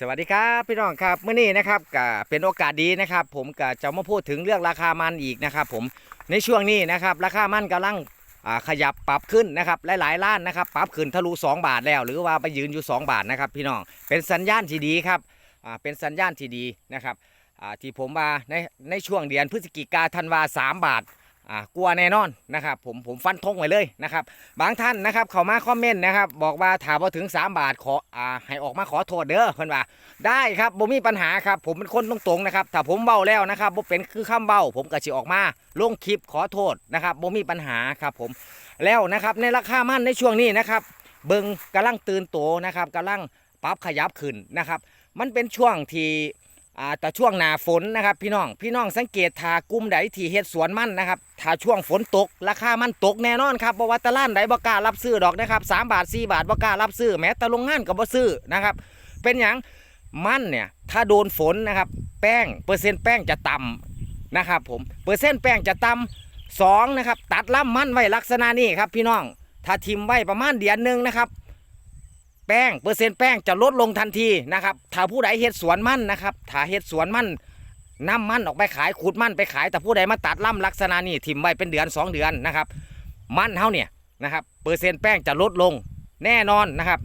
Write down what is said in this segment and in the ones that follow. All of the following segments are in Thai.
สวัสดีครับพี่น้องครับเมื่อนี้นะครับก็เป็นโอกาสดีนะครับ ผมก็จะมาพูดถึงเรื่องราคามันอีกนะครับ ผมในช่วงนี้นะครับ ราคามันกำลังขยับปรับขึ้นนะครับหลายๆล้านนะครับปรับขึ้นทะลุ2 บาทแล้ว หรือว่าไปยืนอยู่ 2 บาทนะครับ พี่น้องเป็นสัญญาณที่ดีครับเป็นสัญญาณที่ดีนะครับที่ผมว่าในในช่วงเดือนพฤศจิกาธันวา3บาท อ่ากลัวแน่นอนนะครับผมผมฟันธงไว้เลยนะครับบางท่านนะครับเข้ามาคอมเมนต์นะครับบอกว่าถามว่าถึง 3 บาทขออ่าให้ออกมาขอโทษเด้อเพิ่อนว่า ได้ครับผมมีปัญหาครับผมเป็นคนตรงๆนะครับถ้าผมเบ้าแล้วนะครับบ่เป็นคือคำเบ้า ผมก็สิออกมาลงคลิปขอโทษนะครับบ่มีปัญหาครับผมแล้วนะครับในราคามั่นในช่วงนี้นะครับเบิงกำลังตื่นโตนะครับกำลังปรับขยับขึ้นนะครับ มันเป็นช่วงที่ อ่าแต่ช่วงหนาฝนนะครับ พี่น้องพี่น้องสังเกตทากลุ่มใดที่เฮ็ดสวนมันนะครับถ้าช่วงฝนตก ราคามันตกแน่นอนครับเพระว่าตลาดใดบ่กล้ารับซื้อดอกนะครับสามบาทสี่บาทบ่กล้ารับซื้อแม้แต่โรงงานก็บ่ซื้อนะครับ เป็นอย่างมันเนี่ยถ้าโดนฝนนะครับ แป้งเปอร์เซ็นต์แป้งจะต่ำนะครับผมเปอร์เซ็นต์แป้งจะต่ำสองนะครับตัดล่ำมันไว้ลักษณะนี้ครับพี่น้องถ้าทิมไว้ประมาณเดือนหนึ่งนะครับ แป้งเปอร์เซ็นต์แป้งจะลดลงทันทีนะครับถ้าผู้ใดเฮ็ดสวนมั่นนะครับถ้าเฮ็ดสวนมั่นน้ำมั่นออกไปขายขูดมั่นไปขาย แต่ผู้ใดมาตัดล่ำลักษณะนี้ทิ่มไว้เป็นเดือนสองเดือนนะครับ มั่นเท่าเนี่ยนะครับเปอร์เซ็นต์แป้งจะลดลงแน่นอนนะครับ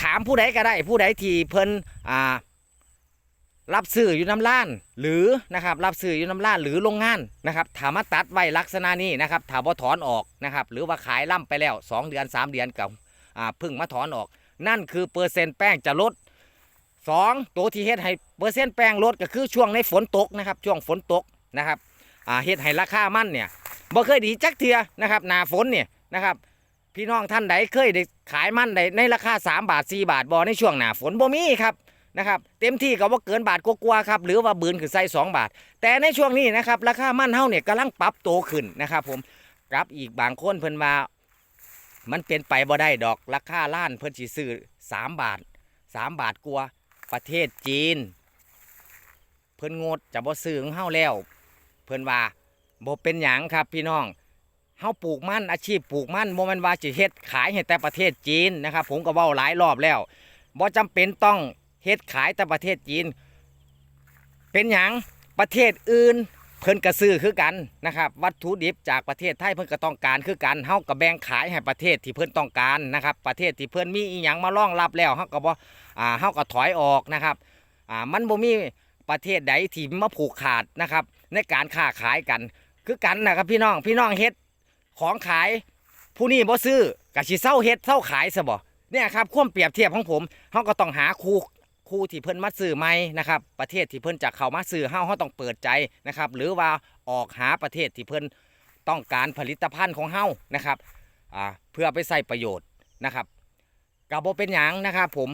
ถามผู้ใดก็ได้ผู้ใดที่เพิ่นอ่ารับซื้ออยู่น้ำล้าน หรือนะครับรับซื้ออยู่น้ำล้านหรือโรงงานนะครับถามมาตัดไว้ลักษณะนี้นะครับถามว่าถอนออกนะครับหรือว่าขายล่ำไปแล้ว 2 เดือน 3 เดือนกับอ่าพึ่งมาถอนออก นั่นคือเปอร์เซ็นต์แป้งจะลด 2 ตัวที่เฮ็ดให้เปอร์เซ็นต์แป้งลดก็คือช่วงในฝนตกนะครับ ช่วงฝนตกนะครับอ่าเฮ็ดให้ราคามันเนี่ยบ่เคยดีจักเทือนะครับหนาฝนเนี่ยนะครับพี่น้องท่านใดเคยได้ขายมันได้ในราคา 3 บาท 4 บาทบ่ในช่วงหนาฝนบ่มีครับนะครับเต็มที่ก็ว่าเกินบาทกว่าครับหรือว่าบืนขึ้นใส่2บาท แต่ในช่วงนี้นะครับราคามันเฮาเนี่ยกำลังปรับโตขึ้นนะครับผมกับอีกบางคนเพิ่นว่า มันเป็นไปบ่ได้ดอกราคาล้านเพิ่นสิซื้อ3บาท3บาทกว่าประเทศจีน เพิ่นงดจะบ่ซื้อของเฮาแล้ว เพิ่นว่าบ่เป็นหยังครับพี่น้องเฮาปลูกมันอาชีพปลูกมันโมเมนว่าจะเฮ็ดขายให้แต่ประเทศจีนนะครับ ผมก็เว้าหลายรอบแล้วบ่จำเป็นต้องเฮ็ดขายแต่ประเทศจีน เป็นหยังประเทศอื่น เพิ่นก็ซื้อคือกันนะครับ วัตถุดิบจากประเทศไทยเพิ่นก็ต้องการคือกันเฮาก็แบ่งขายให้ประเทศที่เพิ่นต้องการนะครับ ประเทศที่เพิ่นมีอีหยังมารองรับแล้วเฮาก็บ่อ่าเฮาก็ถอยออกนะครับอ่ามันบ่มีประเทศใดที่มาผูกขาดนะครับ ในการค้าขายกันคือกันนะครับพี่น้องพี่น้องเฮ็ดของขายผู้นี้บ่ซื้อกะสิเศร้าเฮ็ดเศร้าขายซะบ่เนี่ยครับความเปรียบเทียบของผมเฮาก็ต้องหาคู่ คู่ที่เพิ่นมาซื้อใหม่นะครับประเทศที่เพิ่นจะเข้ามาซื้อเฮาเฮาต้องเปิดใจนะครับหรือว่าออกหาประเทศที่เพิ่นต้องการผลิตภัณฑ์ของเฮานะครับอ่าเพื่อไปใส่ประโยชน์นะครับก็บ่เป็นหยังนะครับผม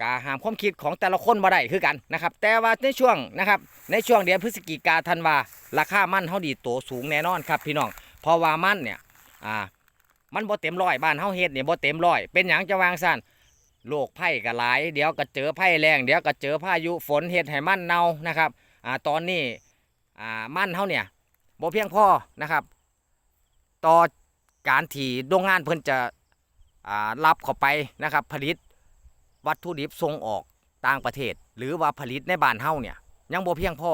กาหามความคิดของแต่ละคนบ่ได้คือกันนะครับแต่ว่าในช่วงนะครับในช่วงเดือนพฤศจิกาธันวาราคามันเฮาดีโตสูงแน่นอนครับพี่น้องเพราะว่ามันเนี่ยอ่ามันบ่เต็มร้อยบ้านเฮาเฮ็ดเนี่ยบ่เต็มร้อยเป็นหยังจะวางซั่น โรคภัยก็หลาย เดี๋ยวก็เจอภัยแรงเดี๋ยวก็เจอพายุฝนเฮ็ดให้มันเน่านะครับอ่าตอนนี้อ่ามันเฮาเนี่ยบ่เพียงพอนะครับ ต่อการที่โรงงานเพิ่นจะอ่ารับเข้าไปนะครับผลิตวัตถุดิบส่งออกต่างประเทศ หรือว่าผลิตในบ้านเฮาเนี่ยยังบ่เพียงพอ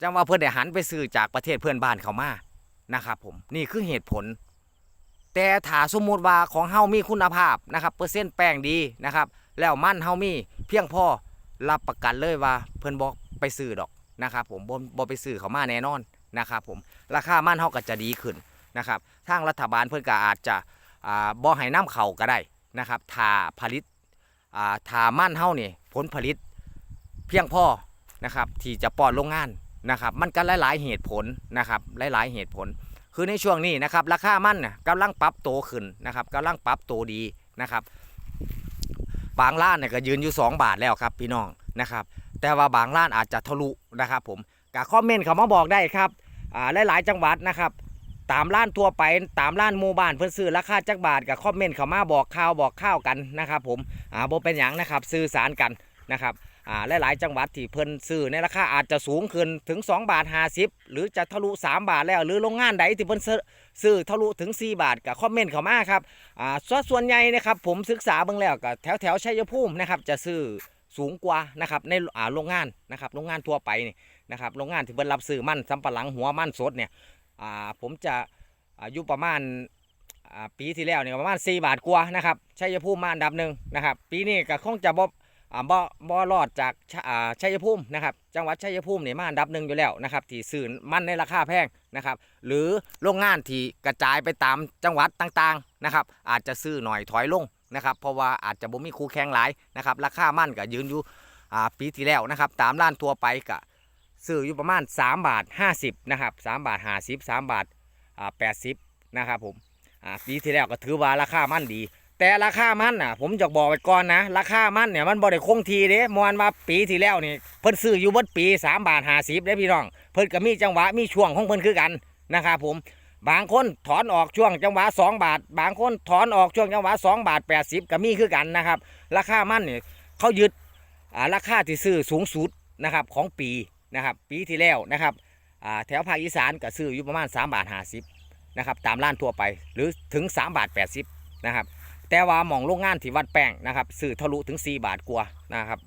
จังว่าเพิ่อนได้หันไปซื้อจากประเทศเพื่อนบ้านเขามานะครับผมนี่คือเหตุผล แต่ถ้าสมมุติว่าของเฮามีคุณภาพนะครับเปอร์เซ็นต์แป้งดีนะครับ แล้วมันเฮามีเพียงพอรับประกันเลยว่าเพิ่อนบอกไปซื้อดอกนะครับ ผมบ่บไปซื้อเขามาแน่นอนนะครับ ผมราคามันเฮาก็จะดีขึ้นนะครับทางรัฐบาลเพิ่อนก็อาจจะบ่ให้น้ำเข้าก็ได้นะครับถ้าผลิตถ้ามันเฮานี่ผลผลิตเพียงพอนะครับที่จะป้อนโรงงานนะครับ มันก็หลาย ๆ เหตุผลนะครับหลาย ๆ เหตุผล คือในช่วงนี้นะครับราคามันน่ะกำลังปรับโตขึ้นนะครับกำลังปรับโตดีนะครับ บางร้านเนี่ยก็ยืนอยู่ 2 บาทแล้วครับพี่น้องนะครับ แต่ว่าบางร้านอาจจะทะลุนะครับ ผมกะคอมเมนต์เขามาบอกได้ครับอ่าหลายๆจังหวัดนะครับ ตามร้านทั่วไปตามร้านหมู่บ้านเพิ่นซื้อราคาจักบาทกับคอมเมนต์เขามาบอกข่าวบอกข้าวกันนะครับ ผมอ่าบ่เป็นหยังนะครับ สื่อสารกันนะครับ อ่าหลายๆจังหวัดที่เพิ่นซื้อในราคาอาจจะสูงขึ้นถึง 2 บาท50 หรือจะทะลุ 3 บาทแล้ว หรือโรงงานใดที่เพิ่นซื้อทะลุถึง 4 บาทก็คอมเมนต์เข้ามาครับอ่าส่วนส่วนใหญ่นะครับผมศึกษาเบิ่งแล้วก็แถวแถวชัยภูมินะครับจะซื้อสูงกว่านะครับในอ่าโรงงานนะครับโรงงานทั่วไปนี่นะครับโรงงานที่เพิ่นรับซื้อมันสำปะหลังหัวมันสดเนี่ยอ่าผมจะอายุประมาณปีที่แล้วเนี่ยประมาณ 4 บาทกว่านะครับชัยภูมิมาอันดับหนึ่งนะครับปีนี้ก็คงจะบ่อ่า บ่บ่รอดจากชัยภูมินะครับจังหวัดชัยภูมินี่มาอันดับหนึ่งอยู่แล้วนะครับที่ซื้อมันในราคาแพงนะครับหรือโรงงานที่กระจายไปตามจังหวัดต่างๆนะครับอาจจะซื้อหน่อยถอยลงนะครับเพราะว่าอาจจะบ่มีคู่แข่งหลายนะครับราคามันก็ยืนอยู่ปีที่แล้วนะครับตามร้านทั่วไปก็ซื้ออยู่ประมาณ 3 บาท 50นะครับ3บาท 50 3 บาทอ่า80นะครับผมปีที่แล้วก็ถือว่าราคามันดี แต่ราคามันน่ะ ผมจะบอกไว้ก่อนนะ ราคามันเนี่ยมันบ่ได้คงทีเด้มวนมาปีที่แล้วนี่เพิ่นซื้ออยู่เบดปี3บาท50เด้พี่น้อง เพิ่นก็มีจังหวะมีช่วงของเพิ่นคือกันนะครับผมบางคนถอนออกช่วงจังหวะ 2 บาท บางคนถอนออกช่วงจังหวะ 2 บาท 80 ก็มีคือกันนะครับ ราคามันเนี่ยเขายึดราคาที่ซื้อสูงสุดนะครับของปีนะครับปีที่แล้วนะครับแถวภาคอีสานก็ซื้ออยู่ประมาณ 3 บาท50นะครับตามร้านทั่วไปหรือถึง 3 บาท 80นะครับ แต่ว่าหม่องโรงงานที่วัดแป้งนะครับซื้อทะลุถึง 4 บาทกว่านะครับ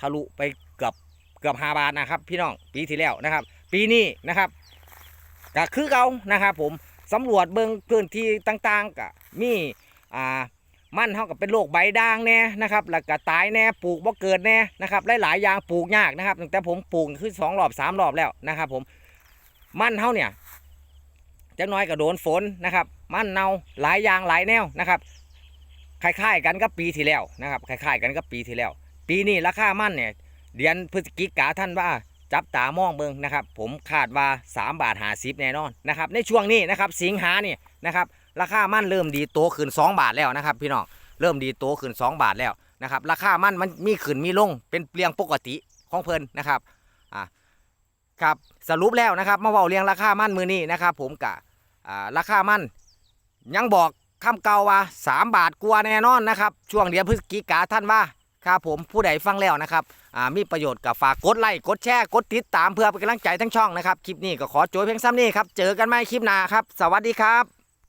ทะลุไปเกือบเกือบ5บาทนะครับ พี่น้องปีที่แล้วนะครับ ปีนี้นะครับก็คือเก่านะครับผมสำรวจเบิ่งพื้นที่ต่างๆก็มีอ่ามันเท่ากับเป็นโรคใบด่างแน่นะครับแล้วก็ตายแน่ปลูกบ่เกิดแน่นะครับหลายๆอย่างปลูกยากนะครับแต่ผมปลูกคือสองรอบสามรอบแล้วนะครับ ผมมันเท่าเนี่ยจักหน้อยก็โดนฝนนะครับ มันเน่าหลายอย่างหลายแนวนะครับ คล้ายๆกันกับปีที่แล้วนะครับคล้ายๆกันกับปีที่แล้ว ปีนี้ราคามันเนี่ยเดือนพฤศจิกาท่านว่าจับตามองเบิงนะครับ ผมคาดว่า 3 บาทหาสิบแน่นอนนะครับในช่วงนี้นะครับสิงหาเนี่ยนะครับราคามันเริ่มดีโตขึ้น 2 บาทแล้วนะครับ พี่น้องเริ่มดีโตขึ้น 2 บาทแล้วนะครับราคามันมันมีขึ้นมีลงเป็นเปลียงปกติของเพลินนะครับอ่าครับสรุปแล้วนะครับมาเว้าเรียงราคามันมือนี้นะครับ ผมกะอ่าราคามันยังบอก คำเก่าว่าสามบาทกลัวแน่นอนนะครับช่วงเดือนพฤศจิกาท่านว่าครับผมผู้ใดฟังแล้วนะครับมีประโยชน์กับฝากกดไลค์กดแชร์กดติดตามเพื่อเป็นกำลังใจทั้งช่องนะครับคลิปนี้ก็ขอโจยเพียงซ้ำนี้ครับเจอกันใหม่คลิปหน้าครับ สวัสดีครับ